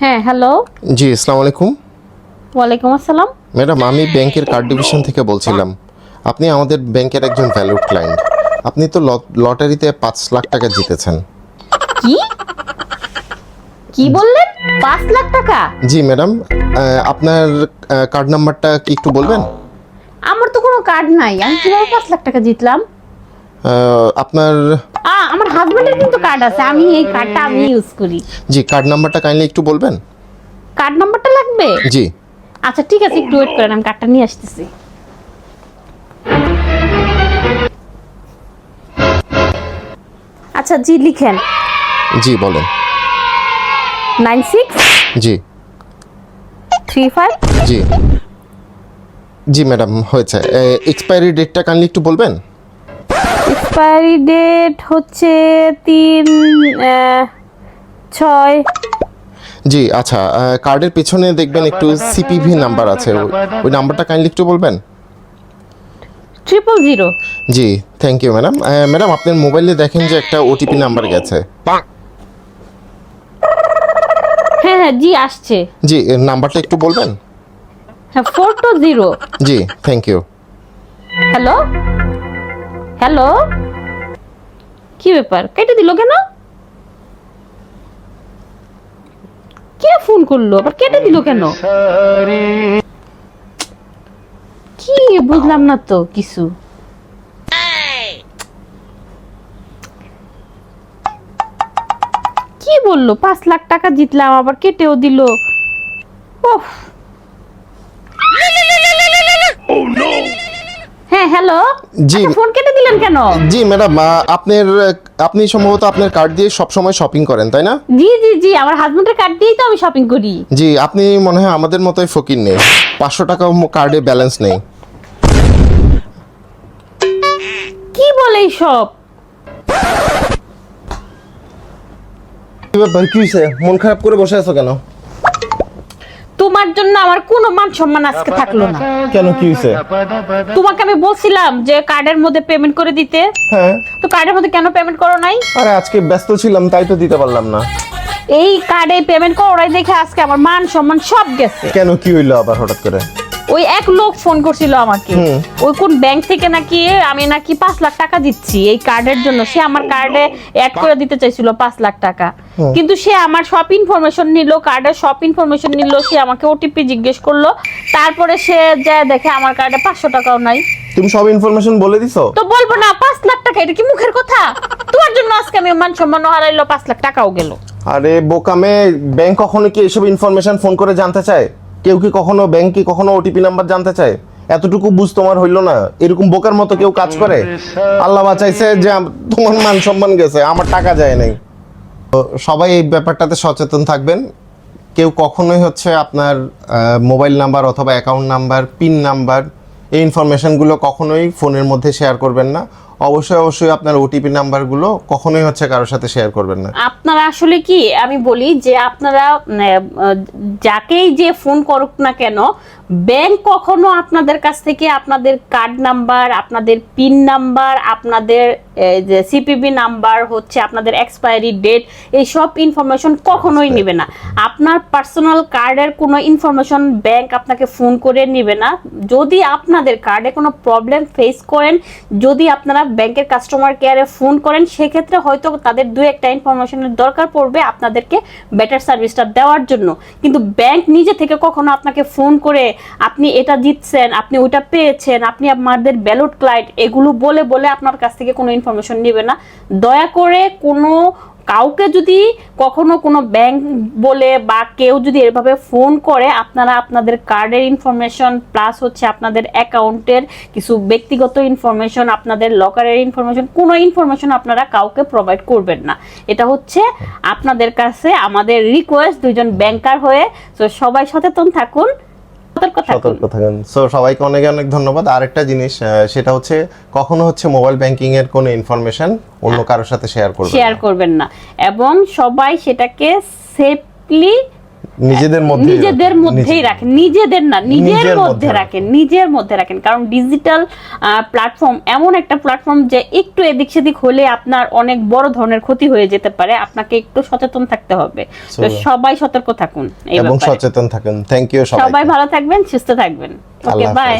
হ্যাঁ হ্যালো জি আসসালামু আলাইকুম ওয়ালাইকুম আসসালাম। ম্যাডাম আমি ব্যাংকের কার্ড ডিভিশন থেকে বলছিলাম। আপনি আমাদের ব্যাংকের একজন ভ্যালুড ক্লায়েন্ট আপনি তো লটারিতে পাঁচ লাখ টাকা জিতেছেন। কি? কি বললেন? পাঁচ লাখ টাকা? জি ম্যাডাম আপনার কার্ড নাম্বারটা কি একটু বলবেন? আমার তো কোনো কার্ড নাই। আমি কীভাবে পাঁচ লাখ টাকা জিতলাম? আপনার আমার হাজবেন্ডের কিন্তু কার্ড আছে আমি এই কার্ডটা আমি ইউজ করি। জি কার্ড নাম্বারটা কাইন্ডলি একটু বলবেন? কার্ড নাম্বারটা লাগবে? জি। আচ্ছা ঠিক আছে একটু ওয়েট করেন আমি কার্ডটা নিয়ে আসতেছি। আচ্ছা জি লিখেন। জি বলেন। নাইন সিক্স জি। থ্রি ফাইভ জি। জি ম্যাডাম হয়েছে। এক্সপায়ারি ডেটটা কাইন্ডলি একটু বলবেন? এক্সপায়ারি ডেট হচ্ছে তিন ছয়। জি আচ্ছা কার্ডের পিছনে দেখবেন একটু সিপিভি নাম্বার আছে। ওই- নাম্বারটা কাইন্ডলি একটু বলবেন? ট্রিপল জিরো জি থ্যাংক ইউ ম্যাডাম ম্যাডাম আপনার মোবাইলে দেখেন যে একটা ওটিপি নাম্বার গেছে। হ্যাঁ হ্যাঁ জি আসছে। জি এর নাম্বারটা একটু বলবেন? হ্যাঁ ফোর টু জিরো জি থ্যাংক ইউ হ্যালো হ্যালো? কি ব্যাপার? কেটে দিল কেন? কে ফোন করল? আবার কেটে দিল কেন? কি বুঝলাম না তো কিছু। কি বলল? পাঁচ লাখ টাকা জিতলাম, আবার কেটেও দিল। ওহ হ্যালো জি। আচ্ছা, ফোন কেটে দিলেন কেন? জি ম্যাডাম আপনার আপনি সম্ভবত আপনার কার্ড দিয়ে সবসময় শপিং করেন তাই না? জি জি জি আমার হাজবেন্ডের কার্ড দিয়েই তো আমি শপিং করি। জি আপনি মনে হয় আমাদের মতোই ফকির নেই। পাঁচশো টাকা কার্ডে ব্যালেন্স নেই। কি বলে সব কি ব্যাপার কি হয়েছে মন খারাপ করে বসে আছো কেন? তোমার জন্য আমার কোনো মান সম্মান আজকে থাকল না। কেন কি হইছে? তোমাকে আমি বলছিলাম যে কার্ডের মধ্যে পেমেন্ট করে দিতে। হ্যাঁ। তো কার্ডের মধ্যে কেন পেমেন্ট করো নাই? আরে আজকে ব্যস্ত ছিলাম তাই তো দিতে পারলাম না। এই কার্ডে পেমেন্ট করো নাই দেখে আজকে আমার মান সম্মান সব গেছে। কেন কি হইল আবার হঠাৎ করে? ওই এক লোক ফোন করছিল আমাকে। ওই কোন ব্যাংক থেকে নাকি আমি নাকি পাঁচ লাখ টাকা দিচ্ছি এই কার্ডের জন্য। সে আমার কার্ডে অ্যাড করে দিতে চাইছিল পাঁচ লাখ টাকা। কিন্তু সে আমার সব ইনফরমেশন নিল কার্ডের সব ইনফরমেশন নিল সে আমাকে ওটিপি জিজ্ঞেস করল। তারপরে সে যায় দেখে আমার কার্ডে পাঁচশো টাকাও নাই। তুমি সব ইনফরমেশন বলে দিছো? তো বলব না পাঁচ লাখ টাকা এটা কি মুখের কথা? তোমার জন্য আজকে আমি মান সম্মান হারাইলো পাঁচ লাখ টাকাও গেল। আরে বোকামে ব্যাংক কখনো কি এসব ইনফরমেশন ফোন করে জানতে চায়? কেউ কি কখনো ব্যাংক কি কখনো ওটিপি নাম্বার জানতে চায়? এতটুকু বুঝ তোমার হইল না। এরকম বোকার মতো কেউ কাজ করে? আল্লাহ বাঁচাইছে যে তোমার মান সম্মান গেছে, আমার টাকা যায় নাই। তো সবাই এই ব্যাপারটাতে সচেতন থাকবেন। কেউ কখনোই হচ্ছে আপনার মোবাইল নাম্বার অথবা অ্যাকাউন্ট নাম্বার পিন নাম্বার এই ইনফরমেশনগুলো কখনোই ফোনের মধ্যে শেয়ার করবেন না। অবশ্যই অবশ্যই আপনার ওটিপি নাম্বারগুলো কখনোই হচ্ছে কারোর সাথে শেয়ার করবেন না। আপনারা আসলে কি আমি বলি যে আপনারা যাকেই যে ফোন করুক না কেন ব্যাংক কখনো আপনাদের কাছ থেকে আপনাদের কার্ড নাম্বার আপনাদের পিন নাম্বার আপনাদের যে সিপিবি নাম্বার হচ্ছে আপনাদের এক্সপায়ারি ডেট এই সব ইনফরমেশন কখনোই নেবে না। আপনার পার্সোনাল কার্ডের কোনো ইনফরমেশন ব্যাংক আপনাকে ফোন করে নেবে না। যদি আপনাদের কার্ডে কোনো প্রবলেম ফেস করেন যদি আপনারা ব্যাংকের কাস্টমার কেয়ারে ফোন করেন, সেক্ষেত্রে হয়তো তাদের দু একটা ইনফরমেশনের দরকার পড়বে আপনাদেরকে বেটার সার্ভিসটা দেওয়ার জন্য। কিন্তু ব্যাংক নিজে থেকে কখনো আপনাকে ফোন করে, আপনি এটা জিতছেন আপনি ওইটা পেয়েছেন, আপনি আমাদের ব্যালট ক্লায়েন্ট এগুলো বলে বলে আপনার কাছ থেকে কোনো ইনফরমেশন নেবে না। দয়া করে কোনো কাউকে যদি কখনো কোনো ব্যাংক বলে বা কেউ যদি এভাবে ফোন করে, আপনারা আপনাদের কার্ডের ইনফরমেশন প্লাস হচ্ছে আপনাদের অ্যাকাউন্টের কিছু ব্যক্তিগত ইনফরমেশন আপনাদের লকারের ইনফরমেশন কোনো ইনফরমেশন আপনারা কাউকে প্রোভাইড করবেন না। এটা হচ্ছে আপনাদের কাছে আমাদের রিকোয়েস্ট দুইজন ব্যাংকার হয়ে। তো সবাই সচেতন থাকুন। সতর্ক থাকুন। সতর্ক থাকেন। সো সবাইকে অনেক অনেক ধন্যবাদ। আরেকটা জিনিস সেটা হচ্ছে কখনো হচ্ছে মোবাইল ব্যাংকিং এর কোনো ইনফরমেশন অন্য কারোর সাথে শেয়ার করবেন শেয়ার করবেন না। এবং সবাই সেটাকে সেফলি নিজেদের মধ্যে নিজেদের মধ্যেই রাখেন। নিজেদের না নিজের মধ্যে রাখেন। নিজের মধ্যে রাখেন। কারণ ডিজিটাল প্ল্যাটফর্ম এমন একটা প্ল্যাটফর্ম যে একটু এদিক সেদিক হলে আপনার অনেক বড় ধরনের ক্ষতি হয়ে যেতে পারে। আপনাকে একটু সচেতন থাকতে হবে। তো সবাই সতর্ক থাকুন এবং সচেতন থাকুন। থ্যাংক ইউ সবাই সবাই ভালো থাকবেন সুস্থ থাকবেন। Okay bye